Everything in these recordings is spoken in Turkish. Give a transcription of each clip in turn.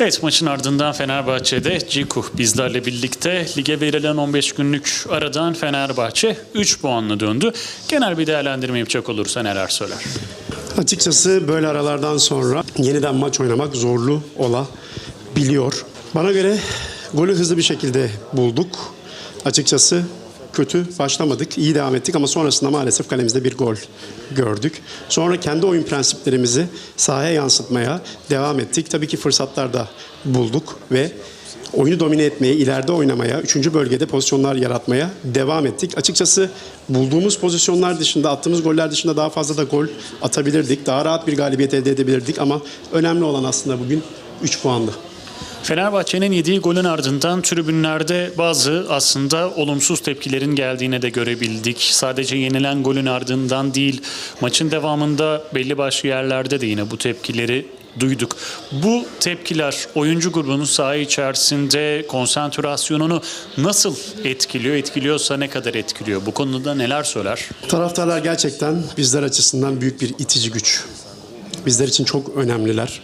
Evet maçın ardından Fenerbahçe'de Ciku bizlerle birlikte lige verilen 15 günlük aradan Fenerbahçe 3 puanla döndü. Genel bir değerlendirme yapacak olursa neler söyler? Açıkçası böyle aralardan sonra yeniden maç oynamak zorlu olabiliyor. Bana göre golü hızlı bir şekilde bulduk. Açıkçası kötü başlamadık. iyi devam ettik ama sonrasında maalesef kalemizde bir gol gördük. Sonra kendi oyun prensiplerimizi sahaya yansıtmaya devam ettik. Tabii ki fırsatlar da bulduk ve oyunu domine etmeye, ileride oynamaya, üçüncü bölgede pozisyonlar yaratmaya devam ettik. Açıkçası bulduğumuz pozisyonlar dışında, attığımız goller dışında daha fazla da gol atabilirdik. Daha rahat bir galibiyet elde edebilirdik ama önemli olan aslında bugün 3 puandı. Fenerbahçe'nin yediği golün ardından tribünlerde bazı aslında olumsuz tepkilerin geldiğine de görebildik. Sadece yenilen golün ardından değil, maçın devamında belli başlı yerlerde de yine bu tepkileri duyduk. Bu tepkiler oyuncu grubunun saha içerisinde konsantrasyonunu nasıl etkiliyor? Etkiliyorsa ne kadar etkiliyor? Bu konuda neler söyler? Taraftarlar gerçekten bizler açısından büyük bir itici güç. Bizler için çok önemliler.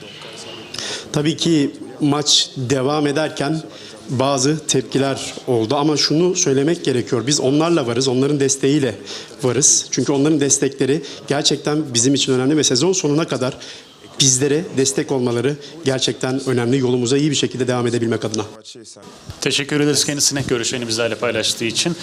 Tabii ki maç devam ederken bazı tepkiler oldu ama şunu söylemek gerekiyor. Biz onlarla varız, onların desteğiyle varız. Çünkü onların destekleri gerçekten bizim için önemli ve sezon sonuna kadar bizlere destek olmaları gerçekten önemli. Yolumuza iyi bir şekilde devam edebilmek adına. Teşekkür ederiz kendisine görüşlerini bizlerle paylaştığı için.